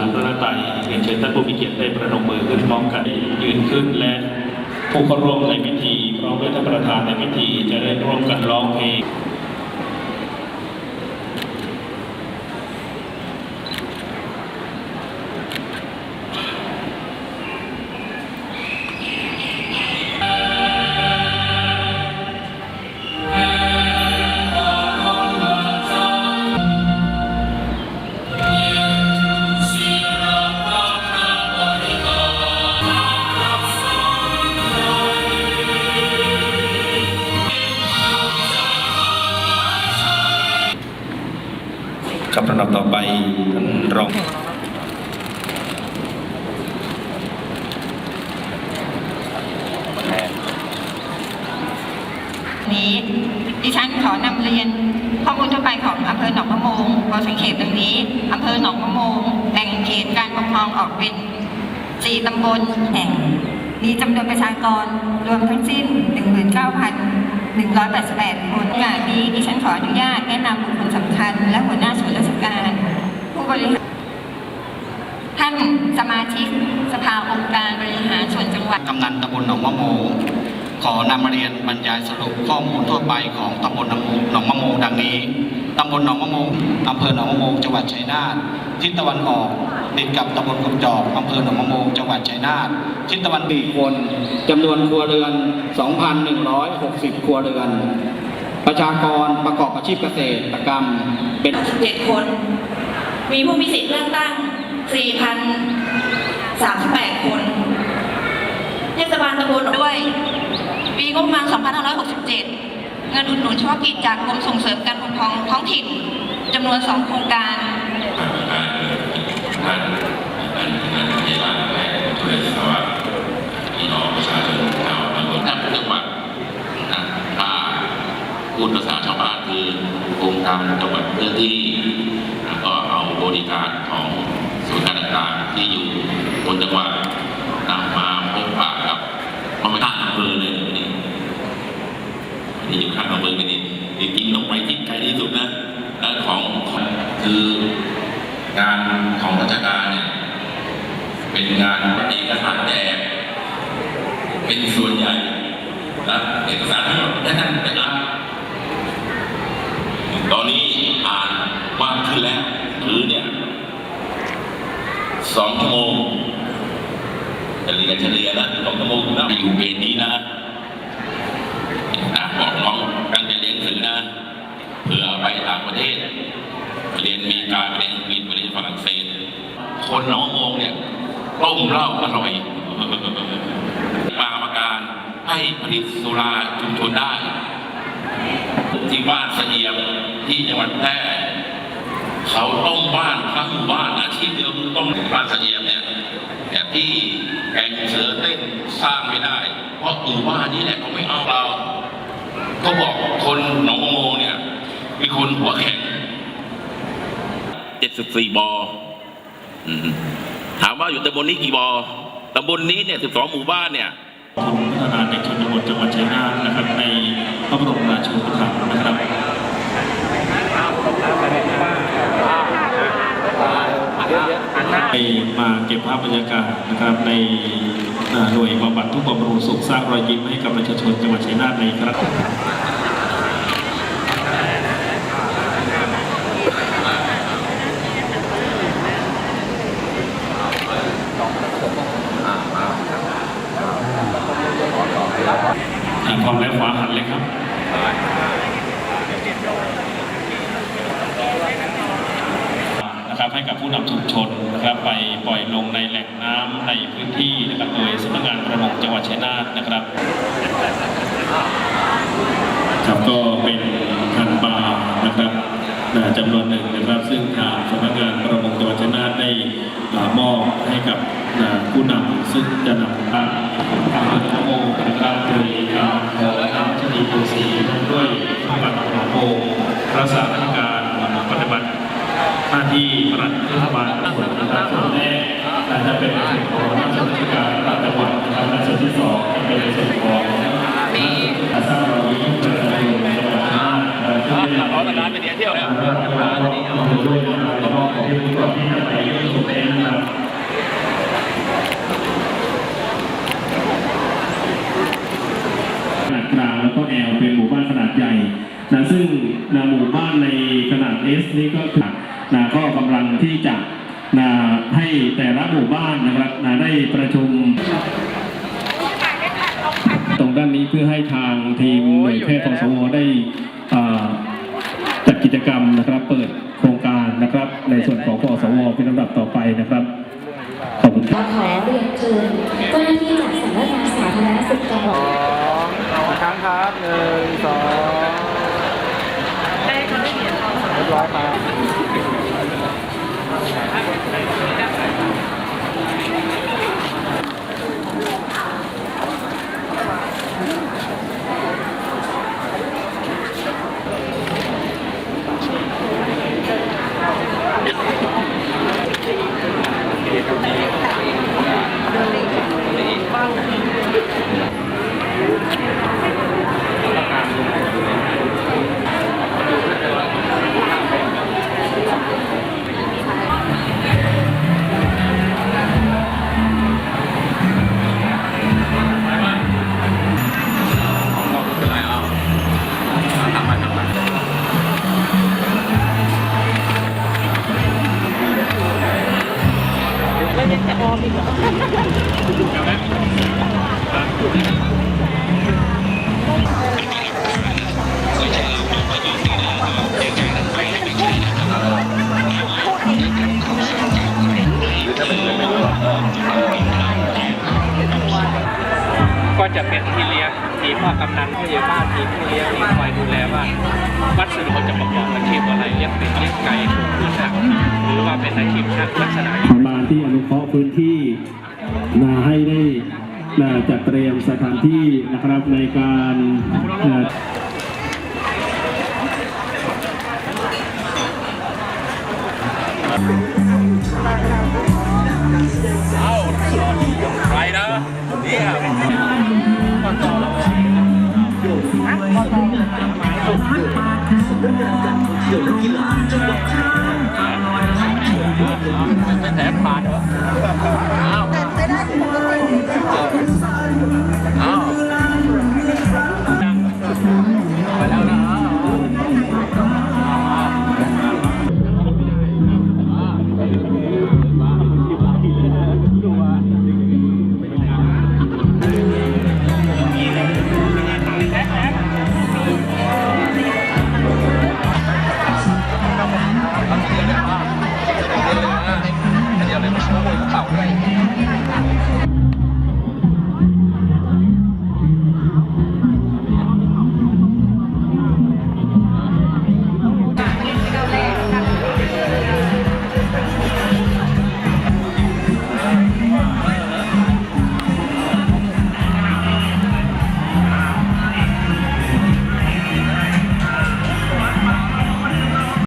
ชาธิปไตยเรียนเชิญท่านผู้มีเกียรติได้ประนมมือขึ้นมองกันยืนขึ้นและผู้เข้าร่วมในพิธีพร้อมด้วยท่านประธานในพิธีจะได้ร่วมกันร้องเพลง ขอนำเรียนข้อมูลทั่วไปของอำเภอหนองมะโมงพอสังเขตดังนี้อำเภอหนองมะโมงแบ่งเขตการปกครองออกเป็น4ตำบลแห่งมีจำนวนประชากรรวมทั้งสิ้น 19,188 คนโอกาสนี้ดิฉันขออนุญาตแนะนำบุคคลสำคัญ และหัวหน้าส่วนราชการ ผู้บริหารท่านสมาชิกสภาองค์การบริหารส่วนจังหวัด กำนันตำบลหนองมะโม ขอนำมาเรียนบรรยายสรุปข้อมูลทั่วไปของตำบลหนองมะโมงดังนี้ ตำบลหนองมะโมงอำเภอหนองมะโมงจังหวัดชัยนาท ทิศตะวันออก ติดกับตำบลกุมจอกอำเภอหนองมะโมงจังหวัดชัยนาท ทิศตะวันตีคนจำนวนครัวเรือน 2,160 ครัวเรือน ประชากรประกอบอาชีพเกษตรกรรม เป็น7คน มีผู้มีสิทธิ์เลือกตั้ง 4,038 คน เทศบาลตำบลด้วย บประมาณ 2567 เงินอุดหนุนเฉพาะกิจจากกรมส่งเสริมการปกครองท้องถิ่นจำนวน 2 โครงการท่านท่านท่านพยาบาลและช่วยสวัสดิ์พี่น้องประชาชนชาวตำบลท่านจังหวัดนะถ้าพูดภาษาชาวบ้านคือโครงการจังหวัดเพื่อที่ แล้วก็เอาบริการของส่วนย์งานต่างๆที่อยู่บนจังหวัดนำมาพบปะกับมาไม่ข้างอำเภอเลยวันนี้วันนี้อยู่ข้างอำเภอวันนี้จริงๆต้องไปที่ไกลที่สุดนะและของ คืองานของราชการเนี่ยเป็นงานเอกสารแจกเป็นส่วนใหญ่นะเอกสารทั้งหมดและท่านไปรับตอนนี้อ่านมากขึ้นแล้วคือเนี่ยสองชั่วโมงเฉลี่ยเฉลี่ยนะสองชั่วโมงนะไปอยู่เวรนี้นะบอกน้องตั้งใจเรียนหนังสือนะเผื่อไปต่างประเทศ ไปเรียนอเมริกาไปเรียนอังกฤษไปเรียนฝรั่งเศส คนหนองโมงเนี่ยต้มเหล้าอร่อยปาประการให้ผลิตสุราชุมชนได้ที่บ้านเสเียมที่จังหวัดแพร่เขาต้มบ้านทั้งหมู่บ้านอาชีพเดียวคือต้มบ้านเสเียมเนี่ยแต่ที่แก่งเสือเต้นสร้างไม่ได้ เพราะหมู่บ้านนี้แหละเขาไม่เอาเราก็บอกคนหนองโมงเนี่ยมีคนหัวแข็งเจ็ดสิบสี่บอ ถามว่าอยู่ตำบลนี้กี่บอตำบลนี้เนี่ยสิบสองหมู่บ้านเนี่ยทุนพัฒนาเด็กชนบทจังหวัดชัยนาทนะครับ ในพระบรมราชูปถัมภ์นะครับไปมาเก็บภาพบรรยากาศนะครับในอ่าหน่วยบำบัดทุกข์บำรุงสุขสร้างรอยยิ้มให้กับประชาชนจังหวัดชัยนาทในครั้ง อ่ามแล้วขวาหันเลยครับนะครับให้กับผู้นำชุมชนนะครับไปปล่อยลงในแหล่งน้ำในพื้นที่นะครับโดยสำนักงานประมงจังหวัดชัยนาทนะครับครับก็เป็นพันปลานะครับอ่าจำนวนหนึ่งนะครับซึ่งทางสำนักงานประมงจังหวัดชัยนาทได้อ่ามอบให้กับผู้นำซึ่งจะนำมาทา ซึ่งนะหมู่บ้านในขนาด S นี่ก็คือนะก็กำลังที่จะนะให้แต่ละหมู่บ้านนะครับนะได้ประชุม ตรงด้านนี้เพื่อให้ทางทีมหน่วยแพทย์สวได้อ่าจัดกิจกรรมนะครับ เปิดโครงการนะครับ ในส่วนของปสวเป็นลำดับต่อไปนะครับขอบคุณครับขอเรียนเชิญเจ้าหน้าที่จากสำนักงานสาธารณสุขจังหวัดครั้งครับหนึ่งสองเรียบร้อยครับ ก็จะเป็นที่เลี้ยง ทีมพ่อกำนันผู้ใหญ่บ้านทีมผู้เลี้ยงที่คอยดูแลว่าวัดสดุจะประกอบอาชีพอะไรเลี้ยงเป็ดเลี้ยงไก่ปลูกพืชผักหรือว่าเป็นอาชีพลักษณะมาณที่อนุเคราะห์พื้นที่นาให้ได้นะจัดเตรียมสถานที่นะครับในการนะ เป็นแ